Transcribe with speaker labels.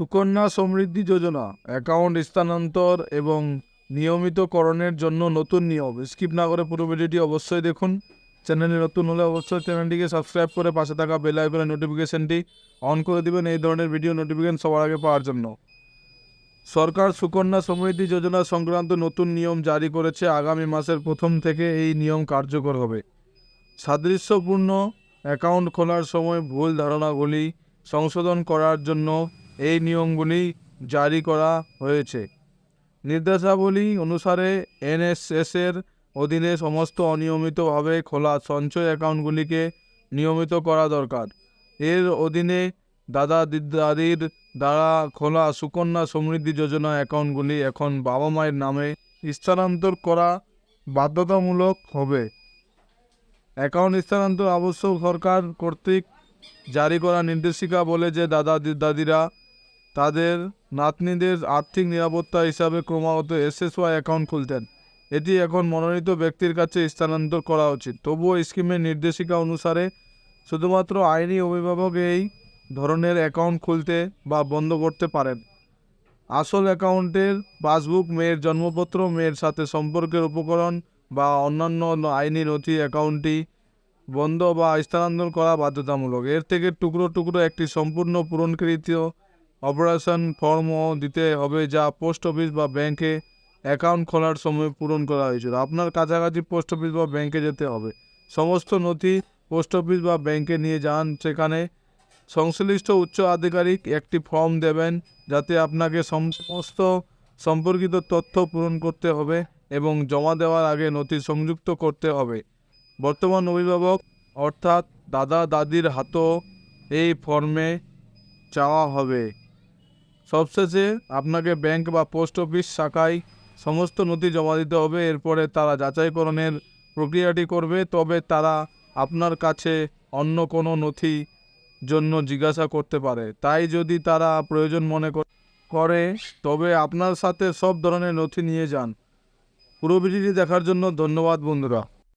Speaker 1: Sukanya Samriddhi Yojana account স্থানান্তর এবং নিয়মিতকরণের জন্য নতুন নিয়ম। স্কিপ না করে পুরো ভিডিওটি অবশ্যই দেখুন। চ্যানেলে নতুন হলে অবশ্যই চ্যানেলটিকে সাবস্ক্রাইব করে পাশে থাকা বেল আইকনের নোটিফিকেশনটি অন করে দেবেন এই ধরনের ভিডিও নোটিফিকেশন সবার আগে পাওয়ার জন্য। সরকার সুকন্যা সমৃদ্ধি যোজনা সংক্রান্ত নতুন নিয়ম জারি করেছে। আগামী মাসের প্রথম থেকে এই নিয়ম কার্যকর হবে। সাদৃশ্যপূর্ণ অ্যাকাউন্ট খোলার সময় ভুল ধারণাগুলি সংশোধন করার জন্য এই নিয়মগুলি জারি করা হয়েছে। নির্দেশাবলী অনুসারে এনএসএসের অধীনে সমস্ত অনিয়মিতভাবে খোলা সঞ্চয় অ্যাকাউন্টগুলিকে নিয়মিত করা দরকার। এর অধীনে দাদা দিদাদির দ্বারা খোলা সুকন্যা সমৃদ্ধি যোজনা অ্যাকাউন্টগুলি এখন বাবা মায়ের নামে স্থানান্তর করা বাধ্যতামূলক হবে। অ্যাকাউন্ট স্থানান্তর আবশ্যক সরকার কর্তৃক জারি করা নির্দেশিকা বলে যে দাদা দাদিরা তাদের নাতনিদের আর্থিক নিরাপত্তা হিসাবে ক্রমাগত এসএসওয়াই অ্যাকাউন্ট খুলতেন। এটি এখন মনোনীত ব্যক্তির কাছে স্থানান্তর করা উচিত। তবুও স্কিমের নির্দেশিকা অনুসারে শুধুমাত্র আইনি অভিভাবক এই ধরনের অ্যাকাউন্ট খুলতে বা বন্ধ করতে পারেন। আসল অ্যাকাউন্টের পাসবুক, মেয়ের জন্মপত্র, মেয়ের সাথে সম্পর্কের উপকরণ বা অন্যান্য আইনি নথি অ্যাকাউন্টটি বন্ধ বা স্থানান্তর করা বাধ্যতামূলক। এর থেকে টুকরো টুকরো একটি সম্পূর্ণ পূরণকৃত অপারেশন ফর্মও দিতে হবে যা পোস্ট অফিস বা ব্যাংকে অ্যাকাউন্ট খোলার সময় পূরণ করা হয়েছিল। আপনার কাছাকাছি পোস্ট অফিস বা ব্যাংকে যেতে হবে। সমস্ত নথি পোস্ট অফিস বা ব্যাংকে নিয়ে যান। সেখানে সংশ্লিষ্ট উচ্চ আধিকারিক একটি ফর্ম দেবেন যাতে আপনাকে সমস্ত সম্পর্কিত তথ্য পূরণ করতে হবে এবং জমা দেওয়ার আগে নথি সংযুক্ত করতে হবে। বর্তমান অভিভাবক, অর্থাৎ দাদা দাদির হাতও এই ফর্মে চাওয়া হবে। সবশেষে আপনাকে ব্যাংক বা পোস্ট অফিস শাখায় সমস্ত নথি জমা দিতে হবে। এরপরে তারা যাচাইকরণের প্রক্রিয়াটি করবে। তবে তারা আপনার কাছে অন্য কোনো নথি জন্য জিজ্ঞাসা করতে পারে। তাই যদি তারা প্রয়োজন মনে কর- তবে আপনার সাথে সব ধরনের নথি নিয়ে যান। পুরো ভিডিওটি দেখার জন্য ধন্যবাদ বন্ধুরা।